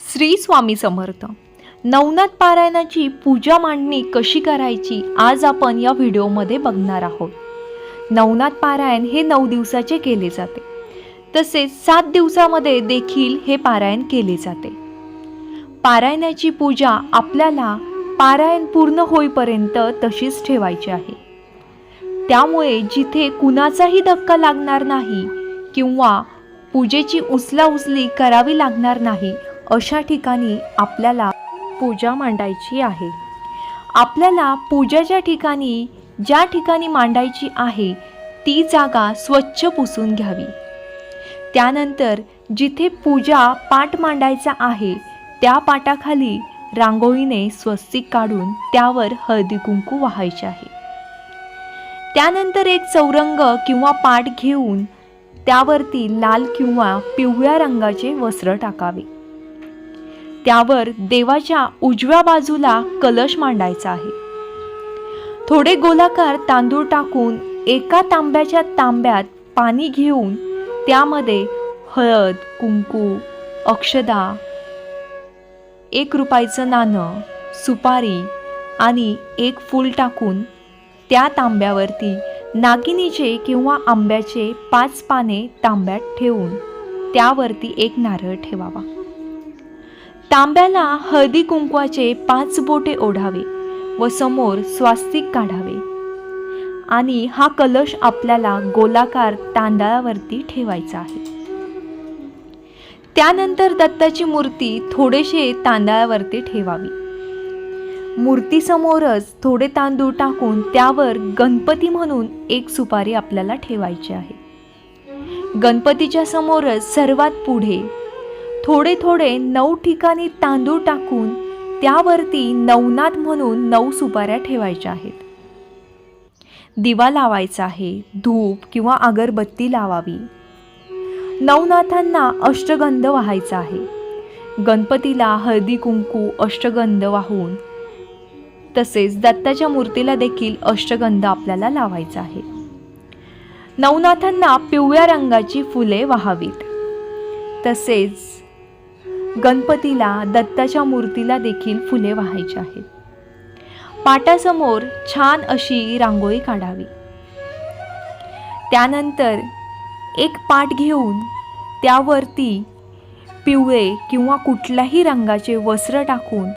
श्री स्वामी समर्थ. नवनाथ पारायणाची पूजा मांडणी कशी करायची आज आपण या व्हिडिओमध्ये बघणार आहोत. नवनाथ पारायण हे नऊ दिवसाचे केले जाते. तसेच सात दिवसामध्ये देखील हे पारायण केले जाते. पारायणाची पूजा आपल्याला पारायण पूर्ण होईपर्यंत तशीच ठेवायची आहे. त्यामुळे जिथे कुणाचाही धक्का लागणार नाही किंवा पूजेची उचला उचली करावी लागणार नाही अशा ठिकाणी आपल्याला पूजा मांडायची आहे. आपल्याला पूजाच्या ठिकाणी ज्या ठिकाणी मांडायची आहे ती जागा स्वच्छ पुसून घ्यावी. त्यानंतर जिथे पूजा पाठ मांडायचा आहे त्या पाटाखाली रांगोळीने स्वस्तिक काढून त्यावर हळदी कुंकू वाहायचे आहे. त्यानंतर एक चौरंग किंवा पाट घेऊन त्यावरती लाल किंवा पिवळ्या रंगाचे वस्त्र टाकावे. त्यावर देवाच्या उजव्या बाजूला कलश मांडायचा आहे. थोडे गोलाकार तांदूळ टाकून एका तांब्याच्या तांब्यात पाणी घेऊन त्यामध्ये हळद कुंकू अक्षदा एक रुपयाचं नाणं सुपारी आणि एक फूल टाकून त्या तांब्यावरती नागिनीचे किंवा आंब्याचे पाच पाने तांब्यात ठेवून त्यावरती एक नारळ ठेवावा. तांब्याला हळदी कुंकवाचे पाच बोटे ओढावे व समोर स्वास्तिक काढावे. आणि हा कलश आपल्याला गोलाकार तांदळावरती ठेवायचा आहे. त्यानंतर दत्ताची मूर्ती थोडेसे तांदळावरती ठेवावी. मूर्तीसमोरच थोडे तांदूळ टाकून त्यावर गणपती म्हणून एक सुपारी आपल्याला ठेवायची आहे. गणपतीच्या समोरच सर्वात पुढे थोडे थोडे नऊ ठिकाणी तांदूळ टाकून त्यावरती नवनाथ म्हणून नऊ सुपाऱ्या ठेवायच्या आहेत. दिवा लावायचा आहे धूप किंवा अगरबत्ती लावावी. नवनाथांना अष्टगंध वाहायचा आहे. गणपतीला हळदी कुंकू अष्टगंध वाहून तसेच दत्ताच्या मूर्तीला देखील अष्टगंध आपल्याला लावायचा आहे. नवनाथांना पिवळ्या रंगाची फुले वाहावीत. तसेच गणपतीला दत्ताच्या मूर्तीला देखील फुले वाहायची आहेत. पाटासमोर छान अशी रांगोळी काढावी. त्यानंतर एक पाट घेऊन त्यावरती पिवळे किंवा कुठल्याही रंगाचे वस्त्र टाकून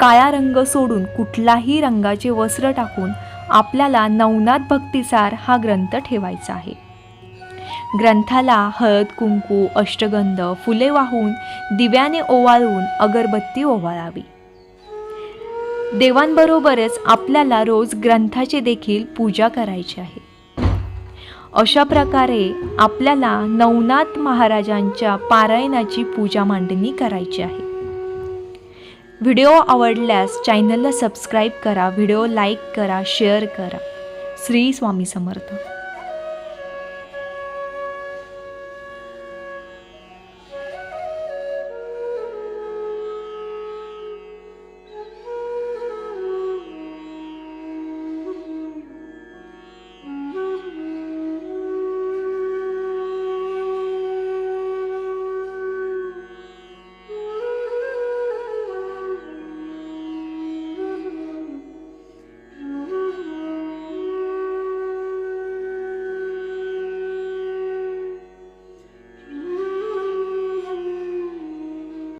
काळा रंग सोडून कुठलाही रंगाचे वस्त्र टाकून आपल्याला नवनाथ भक्तिसार हा ग्रंथ ठेवायचा आहे. ग्रंथाला हळद कुंकू अष्टगंध फुले वाहून दिव्याने ओवाळून अगरबत्ती ओवाळावी. देवांबरोबरच आपल्याला रोज ग्रंथाची देखील पूजा करायची आहे. अशा प्रकारे आपल्याला नवनाथ महाराजांच्या पारायणाची पूजा मांडणी करायची आहे. व्हिडिओ आवडल्यास चॅनलला सबस्क्राईब करा व्हिडिओ लाईक करा शेअर करा. श्री स्वामी समर्थ.